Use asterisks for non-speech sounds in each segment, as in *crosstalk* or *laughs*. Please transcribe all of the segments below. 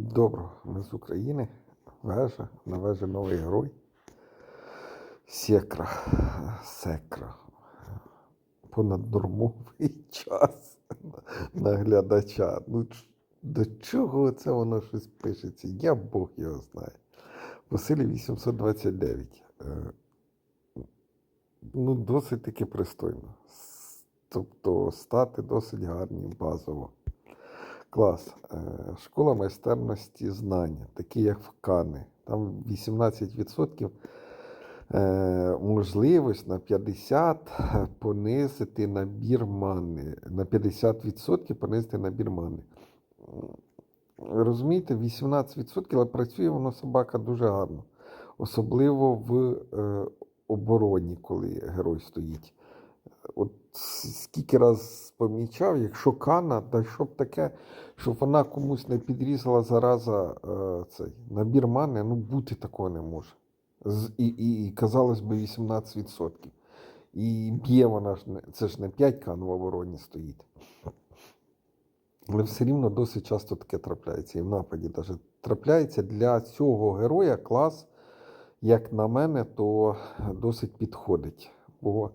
Доброго, ми з України. Вежа, на вежі новий герой. Секра. Секра. Понаднормовий *laughs* час на глядача. Ну, до чого це воно щось пишеться? Я Бог його знає. Василій 829. Е, Ну, досить таки пристойно. Тобто стати досить гарні базово. Клас. Е, Школа майстерності знання, такі як в Кани. Там 18% е, можливість на 50 понизити набір мани. На 50% понизити набір мани. Розумієте, 18%, але працює воно собака дуже гарно. Особливо в е, обороні, коли герой стоїть. От скільки раз помічав, якщо кана, та щоб таке, щоб вона комусь не підрізала зараза е, цей набір мани, ну бути такого не може. З, і, і, і казалось би 18%. І б'є вона ж не, це ж не 5 кан в обороні стоїть. Але все рівно досить часто таке трапляється. І в нападі навіть трапляється для цього героя клас, як на мене, то досить підходить. Бо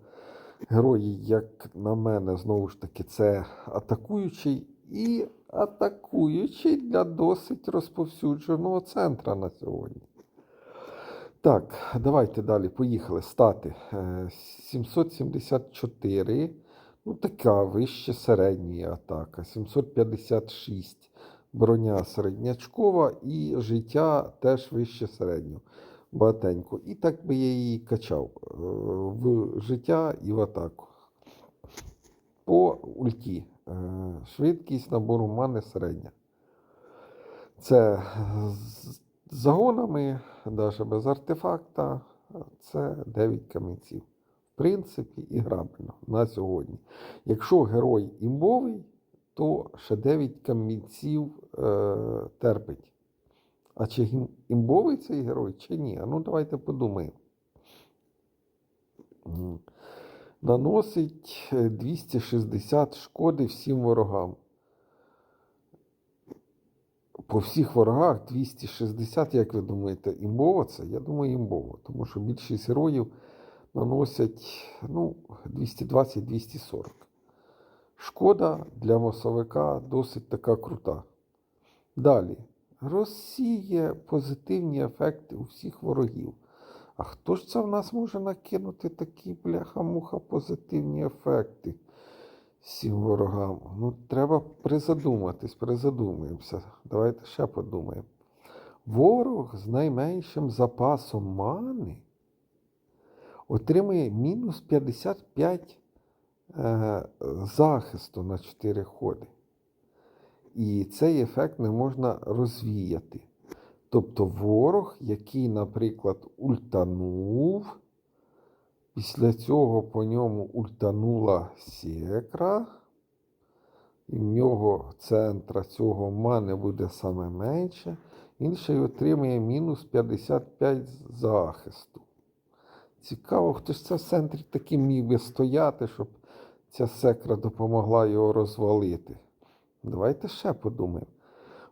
герої, як на мене, знову ж таки, це атакуючий і атакуючий для досить розповсюдженого центра на сьогодні. Так, давайте далі. Поїхали. Стати. Е, 774. Ну, така вище середня атака. 756. Броня середнячкова і життя теж вище середнього. Багатенько. І так би я її качав е, в життя і в атаку. По ульті. Е, Швидкість набору мани середня. Це з загонами, навіть без артефакта, це 9 камінців. В принципі, і грабельно на сьогодні. Якщо герой імбовий, то ще 9 камінців е, терпить. А чи імбовий цей герой, чи ні? Ну давайте подумаємо. Наносить е, 260 шкоди всім ворогам. По всіх ворогах 260, як ви думаєте, імбово це? Я думаю, імбово. Тому що більшість героїв наносять ну, 220-240. Шкода для масовика досить така крута. Далі. Розсіє позитивні ефекти у всіх ворогів. А хто ж це в нас може накинути такі бляха-муха позитивні ефекти всім ворогам? Ну, треба призадуматись, призадумаємося. Давайте ще подумаємо. Ворог з найменшим запасом мани отримує мінус 55 е, захисту на 4 ходи. І цей ефект не можна розвіяти. Тобто ворог, який, наприклад, ультанув, після цього по ньому ультанула секра, і в нього центра цього мани буде саме менше, він ще й отримує мінус 55 захисту. Цікаво, хто ж це в центрі таким міг би стояти, щоб ця секра допомогла його розвалити. Давайте ще подумаємо.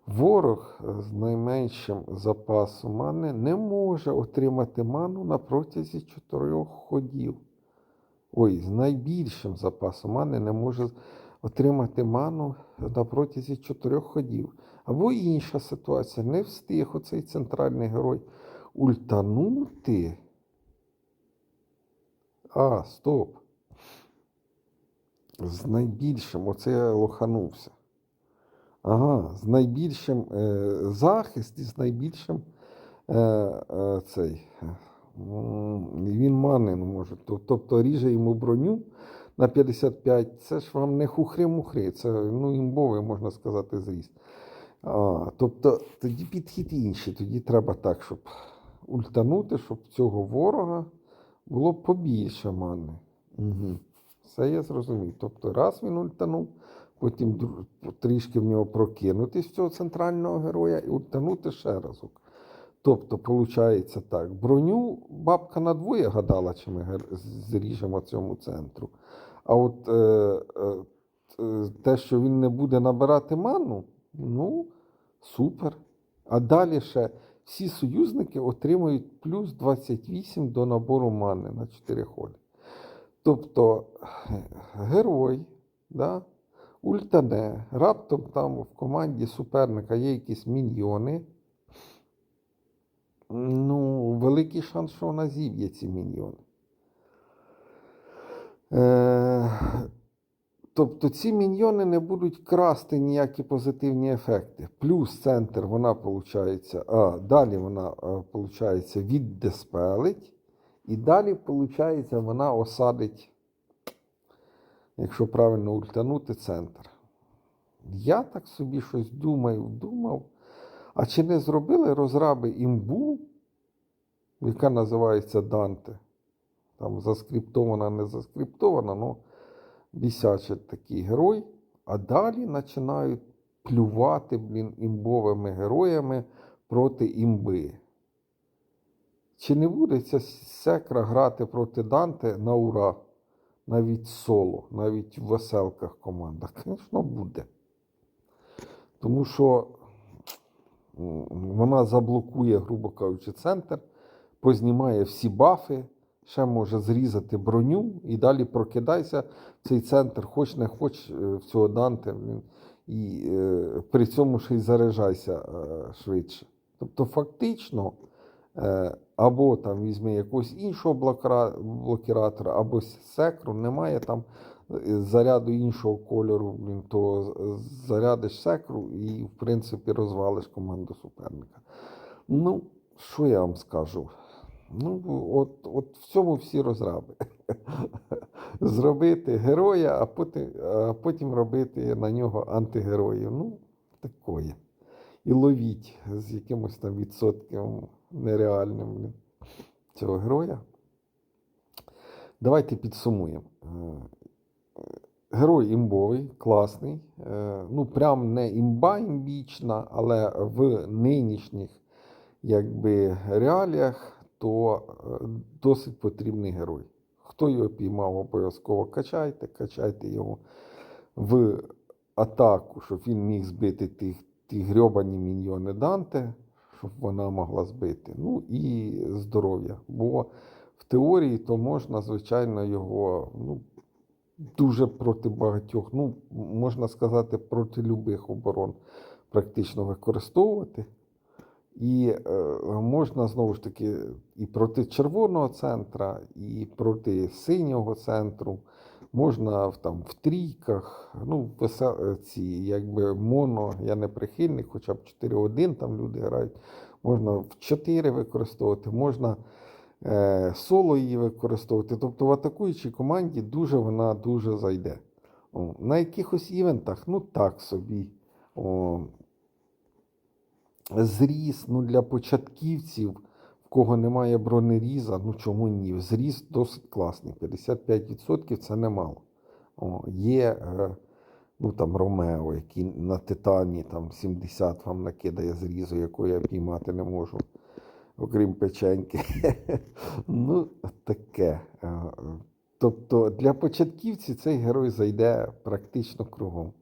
Ворог з найменшим запасом мани не може отримати ману на протязі чотирьох ходів. Ой, з найбільшим запасом мани не може отримати ману на протязі чотирьох ходів. Або інша ситуація. Не встиг оцей центральний герой ультанути. А, стоп. З найбільшим, оце я лоханувся. Ага, з найбільшим е, захист і з найбільшим е, е, цей. е, Він мани не може. Тобто ріже йому броню на 55. Це ж вам не хухри-мухри, це ну, імбовий, можна сказати, зріст. А, тобто тоді підхід інший. Тоді треба так, щоб ультанути, щоб цього ворога було побільше мани. Угу. Все я зрозумів. Тобто, раз він ультанув, потім трішки в нього прокинутись цього центрального героя і ультанути ще разок. Тобто, виходить так, броню бабка на двоє гадала, чи ми зріжемо цьому центру. А от е, е, е, те, що він не буде набирати ману, ну, супер. А далі ще всі союзники отримують плюс 28 до набору мани на 4 ходи. Тобто е, герой, да, ультане, раптом там в команді суперника є якісь міньйони. Ну, великий шанс, що вона зіб'є ці міньйони. Е, тобто ці міньйони не будуть красти ніякі позитивні ефекти. Плюс центр вона виходить, а далі вона виходить, віддеспелить, і далі, виходить, вона осадить, якщо правильно ультанути, центр. Я так собі щось думаю, думав. А чи не зробили розраби імбу, яка називається Данте? Там заскриптована, не заскриптована, ну бісячий такий герой. А далі починають плювати, блін, імбовими героями проти імби. Чи не буде ця секра грати проти Данте на ура? Навіть соло, навіть в веселках командах? *laughs* Звісно, буде. Тому що вона заблокує, грубо кажучи, центр, познімає всі бафи, ще може зрізати броню і далі прокидайся в цей центр, хоч не хоч е, в цього Данте, і е, при цьому ще й заряджайся е, швидше. Тобто, фактично, або там візьми якогось іншого блокіратора, або секру, немає там е, заряду іншого кольору, то зарядиш секру і, в принципі, розвалиш команду суперника. Ну, що я вам скажу? Ну, от, от в цьому всі розраби. *laughs* Зробити героя, а потім, а потім робити на нього антигероїв. Ну, такое. І ловіть з якимось там відсотком нереальним блін, цього героя. Давайте підсумуємо. Е, Герой імбовий, класний. Е, Ну, прям не імба імбічна, але в нинішніх якби, реаліях то е, досить потрібний герой. Хто його піймав, обов'язково качайте, качайте його в атаку, щоб він міг збити ті грьобані міньйони Данте, щоб вона могла збити. Ну і здоров'я. Бо в теорії то можна, звичайно, його ну, дуже проти багатьох, ну, можна сказати, проти любих оборон практично використовувати. І е, можна знову ж таки і проти червоного центра, і проти синього центру. Можна в, там, в трійках, ну, е, ці, якби моно, я не прихильник, хоча б 4-1 там люди грають. Можна в 4 використовувати, можна е, соло її використовувати. Тобто в атакуючій команді дуже вона дуже зайде. О, на якихось івентах, ну так собі. О, Зріз, ну для початківців, кого немає бронеріза, ну чому ні? Зріз досить класний. 55% це немало. О, є е, ну, там, Ромео, який на титані там, 70 вам накидає зрізу, яку я піймати не можу, окрім печеньки. *laughs* ну, таке. Е, е. Тобто для початківців цей герой зайде практично кругом.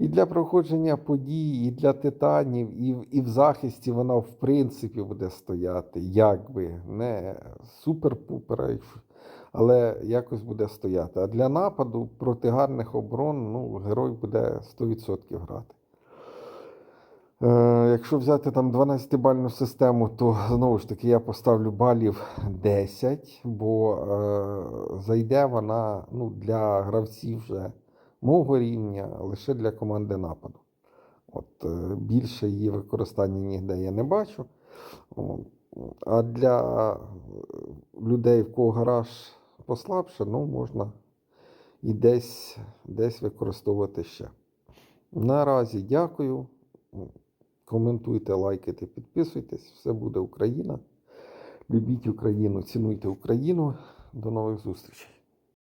І для проходження подій, і для титанів, і, і в захисті вона, в принципі, буде стояти, якби не супер-пупер, але якось буде стояти. А для нападу проти гарних оборон ну, герой буде 100% грати. Е, якщо взяти там 12-бальну систему, то знову ж таки я поставлю балів 10, бо е, зайде вона ну, для гравців вже мого рівня лише для команди нападу. От, е, більше її використання ніде я не бачу. А для е, людей, в кого гараж послабше, ну, можна і десь, десь використовувати ще. Наразі дякую. Коментуйте, лайкайте, підписуйтесь. Все буде Україна. Любіть Україну, цінуйте Україну. До нових зустрічей.